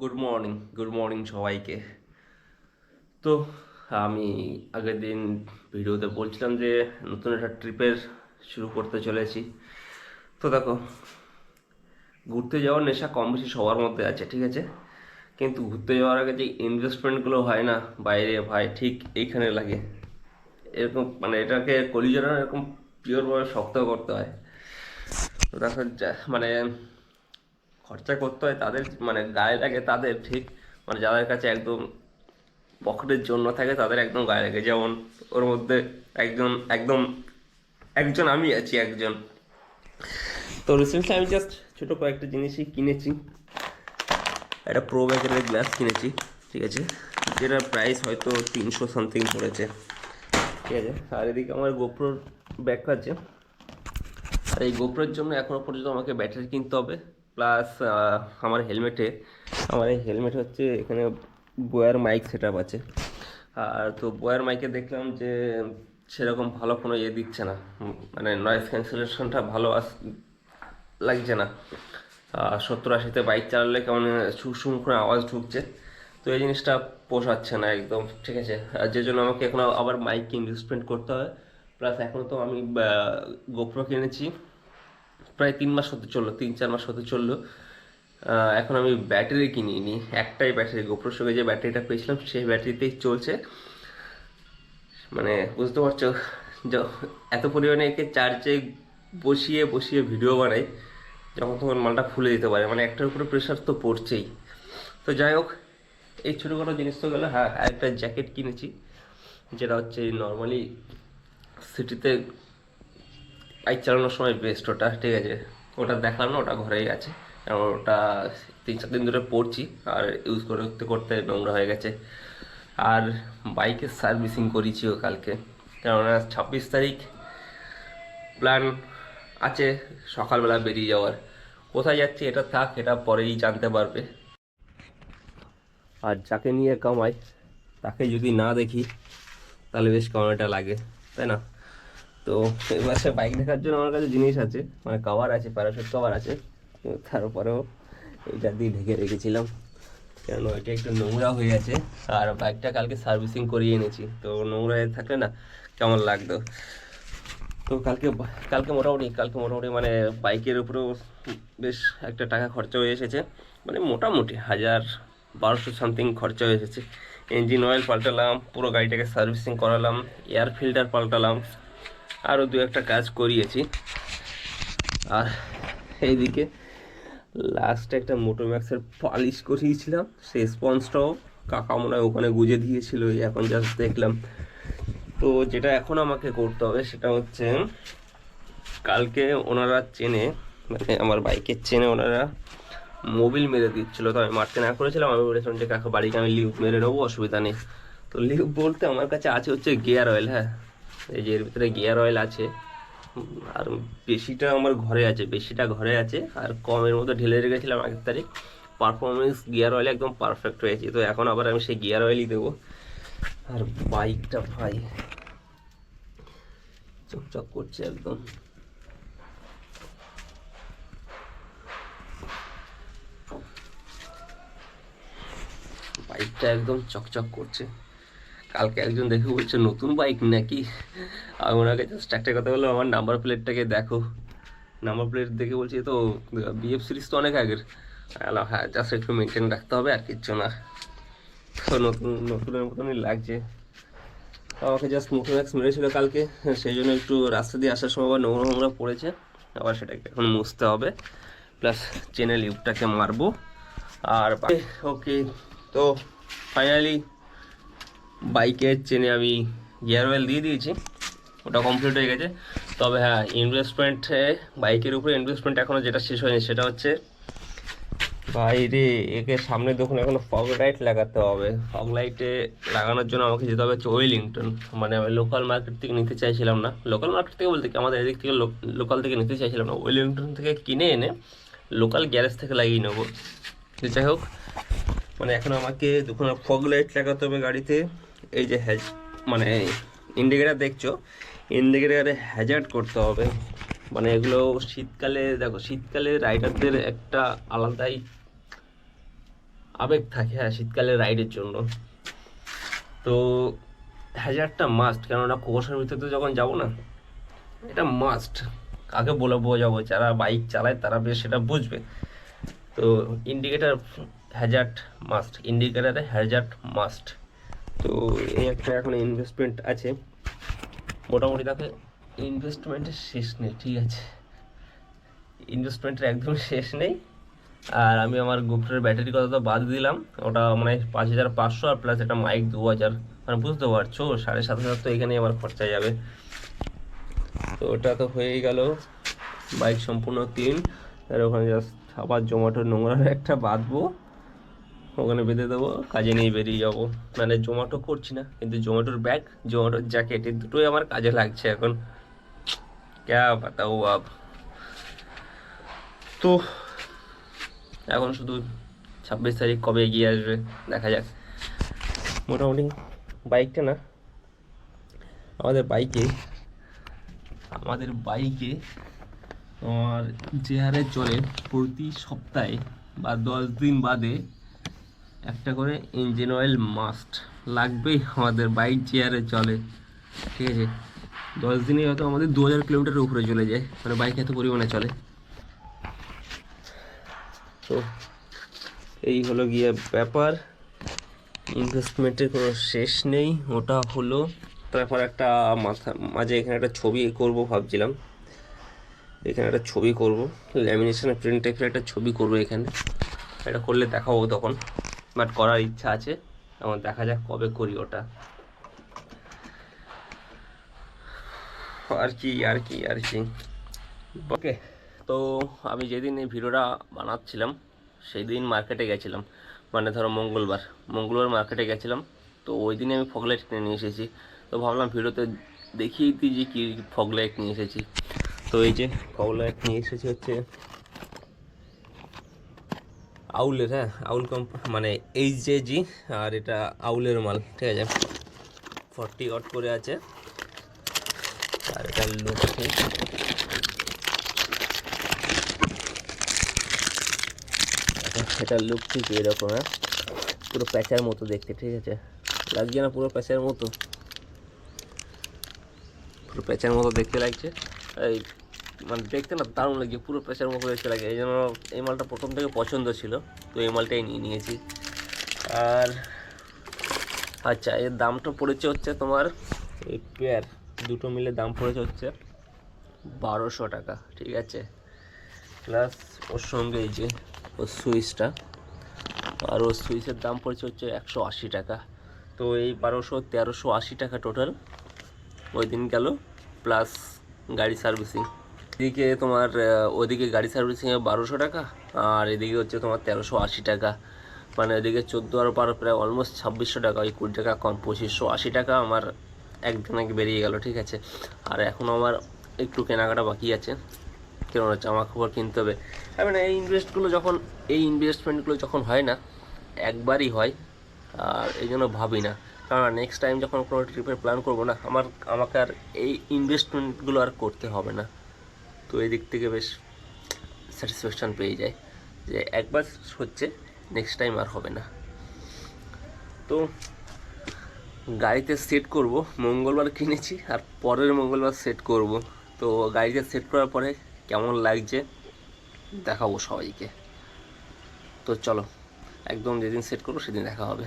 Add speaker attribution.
Speaker 1: Good morning good morning সবাইকে। তো আমি আগের দিন ভিডিওতে বলছিলাম যে নতুন একটা ট্রিপের শুরু করতে চলেছি। তো দেখো, ঘুরতে যাওয়ার নেশা কম বেশি সবার মধ্যে আছে, ঠিক আছে? কিন্তু ঘুরতে যাওয়ার আগে যে ইনভেস্টমেন্টগুলো হয় না বাইরে, ভাই, ঠিক এইখানে লাগে। এরকম মানে এটাকে কলিজারা এরকম পিওরভাবে শক্ত করতে হয়। তো দেখো মানে খরচা করতে হয় তাদের মানে গায়ে লাগে তাদের, ঠিক? মানে যাদের কাছে একদম পকেটের জন্য থাকে, তাদের একদম গায়ে লাগে। যেমন ওর মধ্যে একজন, একদম একজন আমি আছি, একজন। তো রিসেন্টলি আমি জাস্ট ছোটো কয়েকটা জিনিসই কিনেছি। একটা প্রো ব্যাগের গ্লাস কিনেছি, ঠিক আছে? যেটার প্রাইস হয়তো তিনশো সামথিং পড়েছে। ঠিক আছে? আর এদিকে আমার গোপ্রোর ব্যাগ আছে। আর এই গোপ্রোর জন্য এখনও পর্যন্ত আমাকে ব্যাটারি কিনতে হবে। প্লাস আমার হেলমেটে আমার এই হেলমেট হচ্ছে এখানে বয়ার মাইক সেট আছে। আর তো বয়ার মাইকে দেখলাম যে সেরকম ভালো কোনো ইয়ে দিচ্ছে না। মানে নয়েজ ক্যান্সেলেশনটা ভালো আস, লাগছে না। সত্তর আশিতে বাইক চালালে কেমন সুসুম করে আওয়াজ ঢুকছে। তো এই জিনিসটা পোষাচ্ছে না একদম, ঠিক আছে? আর যে জন্য আমাকে এখন আবার মাইক ইনভেস্টমেন্ট করতে হয়। প্লাস এখন তো আমি গোপ্রো কিনেছি। প্রায় তিন মাস হতে চলল, তিন, চার মাস হতে চলল। এখন আমি ব্যাটারি কিনিনি একটাই ব্যাটারি, গোপ্রোর সঙ্গে যে ব্যাটারিটা পেয়েছিলাম, সেই ব্যাটারিতেই চলছে। মানে বুঝতে পারছ এত পরিমাণে একে চার্জে বসিয়ে বসিয়ে ভিডিও বানাই, যখন তখন মালটা খুলে দিতে পারে। মানে একটার উপরে প্রেশার তো পড়ছেই। তো যাই হোক, এই ছোটোখাটো জিনিস তো গেলে। হ্যাঁ একটা জ্যাকেট কিনেছি, যেটা হচ্ছে নর্মালি সিটিতে বাইক চালানোর সময় বেস্ট ওটা, ঠিক আছে? ওটা দেখলাম না, ওটা ঘরেই আছে। কারণ ওটা তিন চার দিন ধরে পড়ছি আর ইউজ করতে করতে নোংরা হয়ে গেছে। আর বাইকের সার্ভিসিং করিয়েছিও কালকে। কেননা ছাব্বিশ তারিখ প্ল্যান আছে সকালবেলা বেরিয়ে যাওয়ার। কোথায় যাচ্ছি এটা থাক, এটা পরেই জানতে পারবে। আর যাকে নিয়ে কামাই, তাকে যদি না দেখি, তাহলে বেশ কেমন লাগে, তাই না? তো এবার সে বাইক দেখার জন্য আমার কাছে জিনিস আছে। মানে কভার আছে প্যারাশুট কভার আছে। তারপরেও এইটা দিয়ে ঢেকে রেখেছিলাম। কেন, এটা একটু নোংরা হয়ে আছে। আর বাইকটা কালকে সার্ভিসিং করিয়ে এনেছি। তো নোংরা হয়ে থাকলে না কেমন লাগতো? তো কালকে কালকে মোটামুটি কালকে মোটামুটি মানে বাইকের উপরেও বেশ একটা টাকা খরচা হয়ে এসেছে। মানে মোটামুটি হাজার বারোশো সামথিং খরচা হয়ে এসেছে। ইঞ্জিন অয়েল পাল্টালাম, পুরো গাড়িটাকে সার্ভিসিং করালাম এয়ার ফিল্টার পাল্টালাম। আরও দু একটা কাজ করিয়েছি। আর এইদিকে লাস্টে একটা মোটোম্যাক্সের পালিশ করিয়েছিলাম, সেই স্পঞ্জটাও কাকা মনে হয় ওখানে গুজে দিয়েছিল এখন জাস্ট দেখলাম। তো যেটা এখন আমাকে করতে হবে সেটা হচ্ছে, কালকে ওনারা চেনে মানে আমার বাইকের চেনে ওনারা মোবিল মেরে দিচ্ছিল। তো আমি মারতে না করেছিলাম, আমি বলেছিলাম যে, কাকা বাড়িকে আমি লিভ মেরে নেব, অসুবিধা নেই। তো লিভ বলতে আমার কাছে আছে হচ্ছে গিয়ার অয়েল হ্যাঁ। এই যে এর ভিতরে গিয়ার অয়েল আছে। আর বেশিটা আমার ঘরে আছে, বেশিটা ঘরে আছে। আর কমের মধ্যে ঢেলে রেখেছিলাম আগের তারিখ। পারফরমেন্স গিয়ার অয়েল একদম পারফেক্ট হয়েছে। তো এখন আবার আমি সেই গিয়ার অয়েলই দেবো। আর বাইকটা ভাই, চকচক করছে একদম। বাইকটা একদম চকচক করছে। কালকে একজন দেখে বলছে, নতুন বাইক নাকি? আমি ওনাকে জাস্ট একটা কথা বললাম, আমার নাম্বার প্লেটটাকে দেখো। নাম্বার প্লেট দেখে বলছি, "এ তো বিএফ সিরিজ তো অনেক আগের। হ্যাঁ জাস্ট একটু মেনটেন রাখতে হবে, আর কিচ্ছু না। তো নতুন, নতুনের মতনই লাগছে। আমাকে জাস্ট মুখে ম্যাক্স মেরেছিল কালকে, সেই জন্য একটু রাস্তা দিয়ে আসার সময় আবার নোংরা নোংরা পড়েছে, আবার সেটাকে এখন মুছতে হবে। প্লাস চেনে লিপটাকে মারবো। আর ওকে তো ফাইনালি বাইকের চেনে আমি গিয়ার অয়েল দিয়ে দিয়েছি। ওটা কমপ্লিট হয়ে গেছে। তবে হ্যাঁ ইনভেস্টমেন্টে বাইকের উপরে ইনভেস্টমেন্ট এখনও যেটা শেষ হয়নি, সেটা হচ্ছে বাইরে একে সামনে দেখুন, এখন ফগ লাইট লাগাতে হবে। ফগ লাইটে লাগানোর জন্য আমাকে যেতে হবে হচ্ছে ওয়েলিংটন মানে আমি লোকাল মার্কেট থেকে নিতে চাইছিলাম না। লোকাল মার্কেট থেকে বলতে কি, আমাদের এদিক থেকে লোকাল থেকে নিতে চাইছিলাম না। ওয়েলিংটন থেকে কিনে এনে লোকাল গ্যারেজ থেকে লাগিয়ে নেব। যাই হোক মানে এখন আমাকে দেখুন ফগ লাইট লাগাতে হবে গাড়িতে। এই যে হ্যাজ মানে ইন্ডিকেটার দেখছ, ইন্ডিকেটারে হ্যাজার্ড করতে হবে। মানে এগুলো শীতকালে, দেখো, শীতকালে রাইডারদের একটা আলাদাই আবেগ থাকে হ্যাঁ শীতকালে রাইডের জন্য। তো হ্যাজারটা মাস্ট কেননা কুয়াশার ভিতরে তো যখন যাব না, এটা মাস্ট কাকে বলে বোঝাবো? যারা বাইক চালায় তারা বেশ সেটা বুঝবে। তো ইন্ডিকেটার হ্যাজার্ড মাস্ট ইন্ডিকেটারে হ্যাজার্ড মাস্ট তো এই একটা এখন ইনভেস্টমেন্ট আছে। মোটামুটি তাকে ইনভেস্টমেন্টের শেষ নেই, ঠিক আছে। ইনভেস্টমেন্টের একদম শেষ নেই। আর আমি আমার গোপ্রের ব্যাটারি কথা তো বাদ দিলাম। ওটা মানে পাঁচ হাজার পাঁচশো আর প্লাস একটা মাইক দু হাজার মানে বুঝতে পারছ, সাড়ে সাত হাজার তো এখানেই আমার খরচা যাবে। তো ওটা তো হয়েই গেল। বাইক সম্পূর্ণ ক্লিন আর ওখানে জাস্ট আবার জোম্যাটোর নোংরা একটা বাঁধবো। ওখানে বেঁধে দেবো, কাজে নিয়ে বেরিয়ে যাব। মানে জোম্যাটো করছি না, কিন্তু জোম্যাটোর ব্যাগ, জোম্যাটোর জ্যাকেট, এই দুটোই আমার কাজে লাগছে এখন। ক্যা বাতাও আব তো, এখন শুধু ছাব্বিশ তারিখ কবে এগিয়ে আসবে, দেখা যাক। মোটামুটি বাইকটা না, আমাদের বাইকে আমাদের বাইকে তোমার যে হারে চলে প্রতি সপ্তাহে বা দশ দিন বাদে একটা করে ইঞ্জিন অয়েল মাস্ট লাগবেই আমাদের বাইক চেয়ারে চলে, ঠিক আছে? দশ দিনে হয়তো আমাদের দু হাজার কিলোমিটারের উপরে চলে যায় মানে বাইক এত পরিমাণে চলে। তো এই হলো গিয়ে ব্যাপার। ইনভেস্টমেন্টের কোনো শেষ নেই, ওটা হলো তারপর একটা মাথা, মাঝে এখানে একটা ছবি করব ভাবছিলাম। এখানে একটা ছবি করব ল্যামিনেশনে প্রিন্ট টাইপের একটা ছবি করব এখানে। এটা করলে দেখাবো তখন। বাট করার ইচ্ছা আছে। আমার দেখা যাক কবে করি ওটা। আর কি আর কি আর কি। ওকে তো আমি যেদিন এই ভিডিওটা বানাচ্ছিলাম সেই দিন মার্কেটে গেছিলাম। মানে ধরো মঙ্গলবার মঙ্গলবার মার্কেটে গেছিলাম। তো ওই দিনে আমি ফগলাইট কিনে নিয়ে এসেছি। তো ভাবলাম ভিডিওতে দেখিয়ে দিই যে কী ফগলাইট নিয়ে এসেছি। তো এই যে ফগলাইট নিয়ে এসেছি হচ্ছে আউলের হ্যাঁ আউল কম্প মানে এইচ জে জি আর এটা আউলের মাল, ঠিক আছে? ফর্টি ওয়াট করে আছে। আর এটা লুকসি এটা লুক ঠিক এরকম হ্যাঁ? পুরো প্যাঁচার মতো দেখতে, ঠিক আছে? লাগছে না পুরো প্যাঁচার মতো? পুরো প্যাঁচার মতো দেখতে লাগছে। এই মানে দেখতে না দারুণ লাগছে, পুরো প্যাঁচার মতো দেখতে লাগে। এই জন্য এই মালটা প্রথম থেকে পছন্দ ছিল, তো এই মালটাই নিয়ে নিয়েছি। আর আচ্ছা এর দামটা পড়েছে হচ্ছে তোমার, এই পেয়ার দুটো মিলে দাম পড়েছে হচ্ছে বারোশো টাকা, ঠিক আছে? প্লাস ওর সঙ্গে এই যে, ওর সুইচটা, আর ওর সুইচের দাম পড়েছে হচ্ছে একশো আশি টাকা। তো এই বারোশো, তেরোশো আশি টাকা টোটাল ওই দিন গেল প্লাস গাড়ি সার্ভিসিং এদিকে তোমার ওদিকে গাড়ি সার্ভিসিংয়ে বারোশো টাকা, আর এদিকে হচ্ছে তোমার তেরোশো আশি টাকা। মানে এদিকে চোদ্দ আর বারো প্রায় অলমোস্ট ছাব্বিশশো টাকা, ওই কুড়ি টাকা কম, পঁচিশশো আশি টাকা আমার একদিন আগে বেরিয়ে গেল, ঠিক আছে? আর এখন আমার একটু কেনাকাটা বাকি আছে। কেননা জামা কাপড় কিনতে হবে। মানে এই ইনভেস্টগুলো যখন, এই ইনভেস্টমেন্টগুলো যখন হয় না, একবারই হয়, আর এই জন্য ভাবি না। কারণ নেক্সট টাইম যখন কোনো ট্রিপের প্ল্যান করব না, আমার, আমাকে আর এই ইনভেস্টমেন্টগুলো আর করতে হবে না। তো এই দিক থেকে বেশ স্যাটিসফ্যাকশান পেয়ে যায় যে একবার হচ্ছে নেক্সট টাইম আর হবে না। তো গাড়িতে সেট করব, মঙ্গলবার কিনেছি আর পরের মঙ্গলবার সেট করব। তো গাড়িতে সেট করার পরে কেমন লাগছে দেখাবো সবাইকে। তো চলো, একদম যেদিন সেট করব সেদিন দেখা হবে।